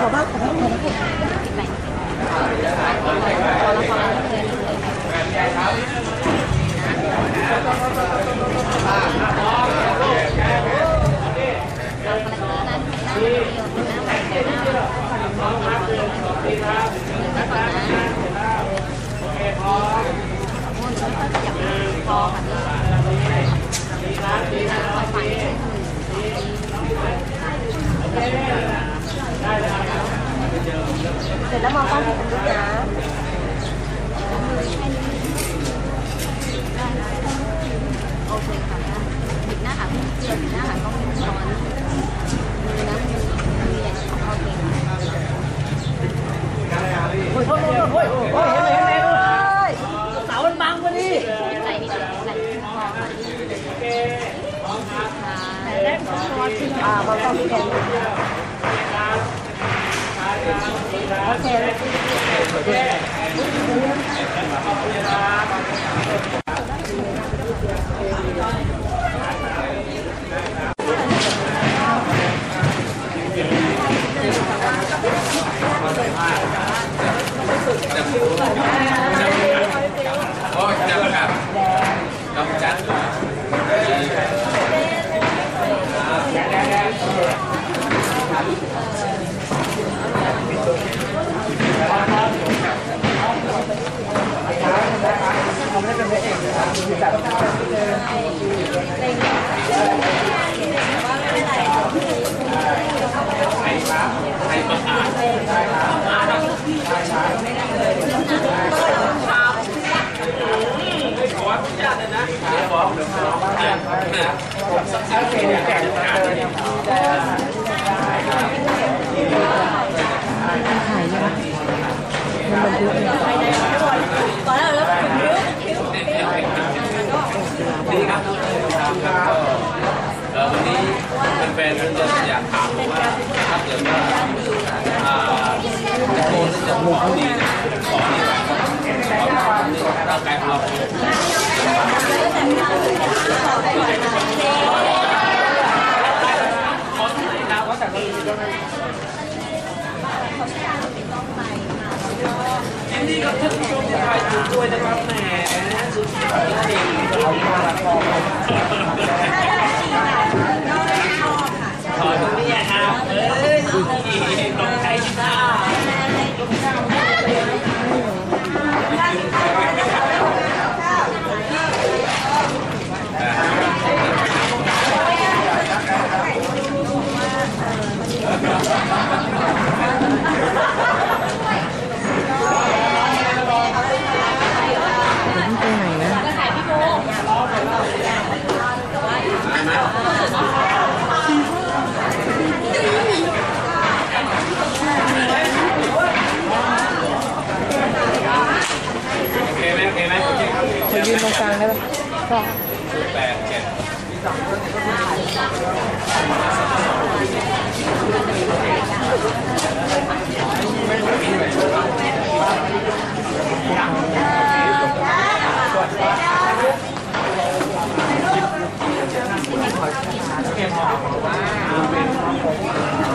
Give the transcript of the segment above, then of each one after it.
Có bác, có bác, có bác. Thank you. ร็จแล้วมองกล้องผิดลูกนะโอเคค่ะบิดหน้าหาเพื่เพื่อนบิดหน้าหากล้องช้อนมือนะมือมือย่าโอเคโอ้ยโอ้ยโอ้ยโอ้ยโอ้ยเห็นไหมเห็นไหมเอ้ยเสามันบังพอดีไหลนิดไหลคอค่ะค่ะแรกช้อนขึ้นอ่ามอต้องที่แ xe đấy. อยากถามว่าถ้าเกิดว่าโคนจะมูเขาดีเนี่ยขอดีกว่าร่างกายของเรา の大事だ ก็ แปดเจ็ด โ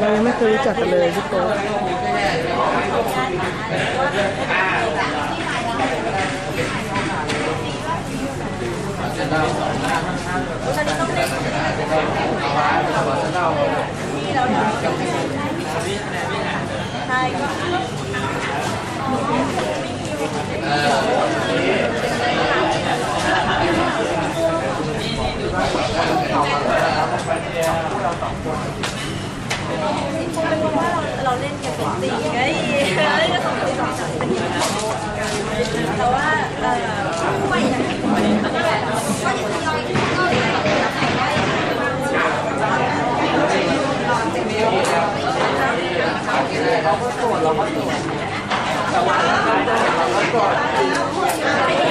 เรายังไม่เคยรู้จักกันเลยพี่โก้ใช่ เราก็โสดเราก็โสดแต่ว่าเราก็โสด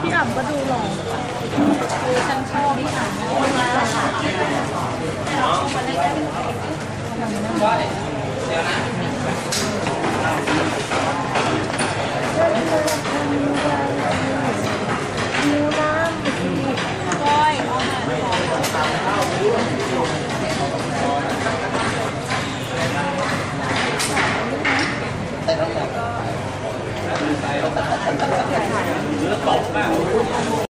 พี่อ่ำก็ดูหล่อคือฉันชอบพี่อ่ำมาค่ะว่าเดี๋ยวนะ